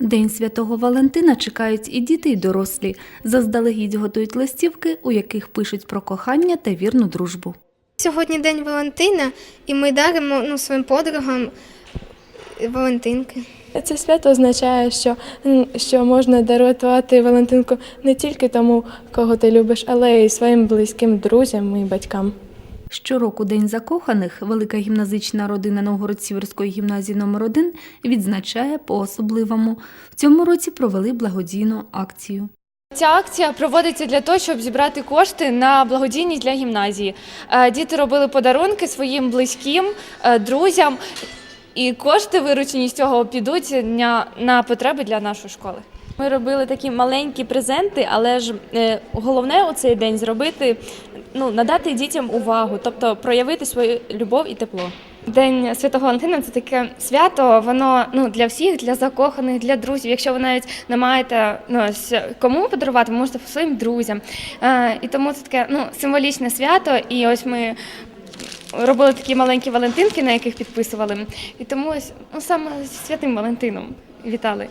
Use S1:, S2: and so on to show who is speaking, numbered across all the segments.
S1: День святого Валентина чекають і діти, і дорослі. Заздалегідь готують листівки, у яких пишуть про кохання та вірну дружбу.
S2: Сьогодні День Валентина, і ми даримо ну, своїм подругам Валентинки.
S3: Це свято означає, що, що можна дарувати Валентинку не тільки тому, кого ти любиш, але й своїм близьким друзям і батькам.
S1: Щороку День закоханих велика гімназична родина Новгород-Сіверської гімназії номер 1 відзначає по-особливому. В цьому році провели благодійну акцію.
S4: Ця акція проводиться для того, щоб зібрати кошти на благодійність для гімназії. Е, Діти робили подарунки своїм близьким, е, друзям, і кошти, виручені з цього, підуть на потреби для нашої школи.
S5: Ми робили такі маленькі презенти, але ж е, головне у цей день зробити, ну надати дітям увагу, тобто проявити свою любов і тепло.
S2: День Святого Валентина це таке свято, воно ну, для всіх, для закоханих, для друзів. Якщо ви навіть не маєте ну, кому подарувати, ви можете своїм друзям. Е, і тому це таке ну, символічне свято. І ось ми робили такі маленькі Валентинки, на яких підписували. І тому ось ну, саме святим Валентином вітали.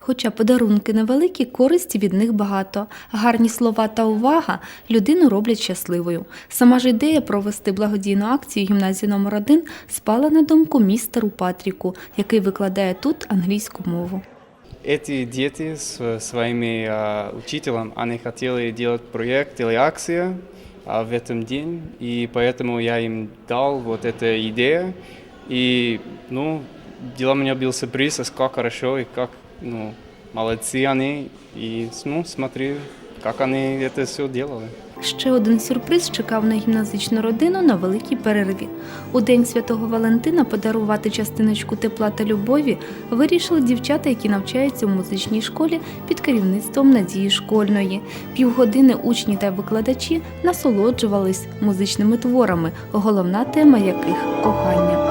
S1: Хоча подарунки невеликі, користі від них багато. Гарні слова та увага людину роблять щасливою. Сама ж ідея провести благодійну акцію гімназії номер 1 спала на думку містеру Патріку, який викладає тут англійську мову.
S6: Эти дети с своими а, учителем, они хотели делать проект или акцию а, в этом день, и поэтому я им дал вот эту идею, и, ну, для меня был сюрприз, а как хорошо и как, ну, молодцы они, и, ну, смотри, как они это все делали.
S1: Ще один сюрприз чекав на гімназичну родину на великій перерві. У день святого Валентина подарувати частиночку тепла та любові вирішили дівчата, які навчаються у музичній школі під керівництвом Надії Школьної. Півгодини учні та викладачі насолоджувались музичними творами, головна тема яких кохання.